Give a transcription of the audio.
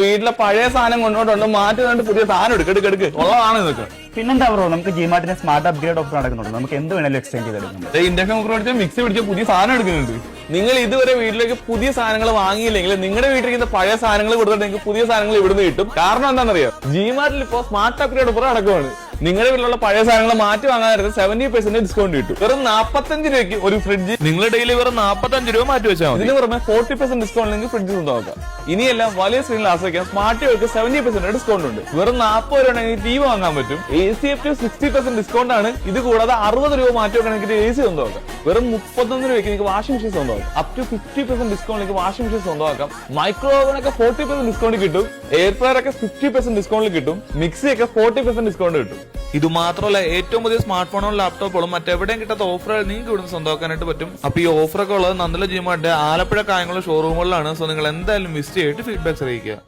വീട്ടിലെ പഴയ സാധനം കൊണ്ടോട്ടുണ്ട് മാറ്റി കണ്ട് പുതിയ സാധനം എടുക്ക് എടുക്ക് എടുക്ക്. ഉള്ളതാണ് ഇതൊക്കെ. പിന്നെന്താ ബ്രോ നമുക്ക് ജിമാർട്ടിന്റെ സ്മാർട്ട് അപ്ഗ്രേഡ് ഓഫർ നടക്കുന്നുണ്ട്. നമുക്ക് എന്ത് വേണേലും എക്സ്ചേഞ്ച് ചെയ്തെടുക്കുന്നത് ദേ ഇൻഡക്ഷൻ കുക്കർ അടിച്ച മിക്സി പിടിച്ച പുതിയ സാധനം എടുക്കുന്നുണ്ട്. നിങ്ങൾ ഇതുവരെ വീട്ടിലേക്ക് പുതിയ സാധനങ്ങൾ വാങ്ങിയില്ലെങ്കിൽ നിങ്ങളുടെ വീട്ടിലേക്ക് പഴയ സാധനങ്ങൾ കൊടുത്തിട്ട് നിങ്ങൾക്ക് പുതിയ സാധനങ്ങൾ ഇവിടുന്ന് കിട്ടും. കാരണം എന്താണെന്നറിയോ? ജിമാർട്ടിൽ ഇപ്പോൾ സ്മാർട്ട് അപ്ഗ്രേഡ് ഓഫർ നടക്കുവാണ്. നിങ്ങളുടെ വീട്ടിലുള്ള പഴയ സാധനങ്ങൾ മാറ്റി വാങ്ങാൻ നേരത്തെ സെവന്റി പെർസെന്റ് ഡിസ്കൗണ്ട് കിട്ടും. വെറും നാപ്പത്തഞ്ച് രൂപയ്ക്ക് ഒരു ഫ്രിഡ്ജ് നിങ്ങൾ ഡെയിലി വെറും നാപ്പത്തഞ്ച് രൂപ മാറ്റി വെച്ചാൽ ഇതിന് പുറമെ ഫോർട്ടി പെർസെന്റ് ഡിസ്കൗണ്ട് നിങ്ങൾക്ക് ഫ്രിഡ്ജ് സ്വന്തമാക്കാം ഇനിയെല്ലാം വലിയ സ്ക്രീനിൽ ആശ്രയിക്കാൻ സ്മാർട്ട് ടിവിക്ക് സെവന്റി പെർസെന്റ് ഡിസ്കൗണ്ട് ഉണ്ട്. വെറും നാൽപ്പത് രൂപ ആണെങ്കിൽ ടി വി വാങ്ങാൻ പറ്റും. A C up to sixty percent discount ആണ്. ഇത് കൂടാതെ അറുപത് രൂപ മാറ്റി വെക്കണമെങ്കിൽ എ സി സ്വന്തമാക്കാം വെറും മുപ്പത്തൊന്ന് രൂപയ്ക്ക് നിങ്ങൾക്ക് വാഷിംഗ് മെഷീൻ സ്വന്തമാക്കാം. അപ് ടു ഫിഫ്റ്റി പെർസെന്റ് നിങ്ങൾക്ക് വാഷിംഗ് മെഷീൻ സ്വന്തമാക്കാം. മൈക്രോ ഓവൻ ഒക്കെ ഫോർട്ടി പെർസെന്റ് ഡിസ്കൗണ്ട് കിട്ടും. എയർ ഫ്രയർ ഒക്കെ ഫിഫ്റ്റി പെർസെന്റ് ഡിസ്കൗണ്ടിൽ കിട്ടും. മിക്സി ഒക്കെ ഫോർട്ടി പെർസെന്റ് ഡിസ്കൗണ്ട് കിട്ടും. ഇത് മാത്രമല്ല ഏറ്റവും പുതിയ സ്മാർട്ട് ഫോണും ലാപ്ടോപ്പുകളും മറ്റെവിടെയും കിട്ടാത്ത ഓഫറുകൾ നിങ്ങൾക്ക് ഇവിടുന്ന് സ്വന്തമാക്കാനായിട്ട് പറ്റും. അപ്പൊ ഈ ഓഫറൊക്കെ ഉള്ളത് നന്ദല ജിമാന്റെ ആലപ്പുഴ കായംകുളം ഷോറൂമുകളിലാണ് സോ നിങ്ങൾ എന്തായാലും മിസ് ചെയ്തിട്ട് ഫീഡ്ബാക്സ് അറിയിക്കുക.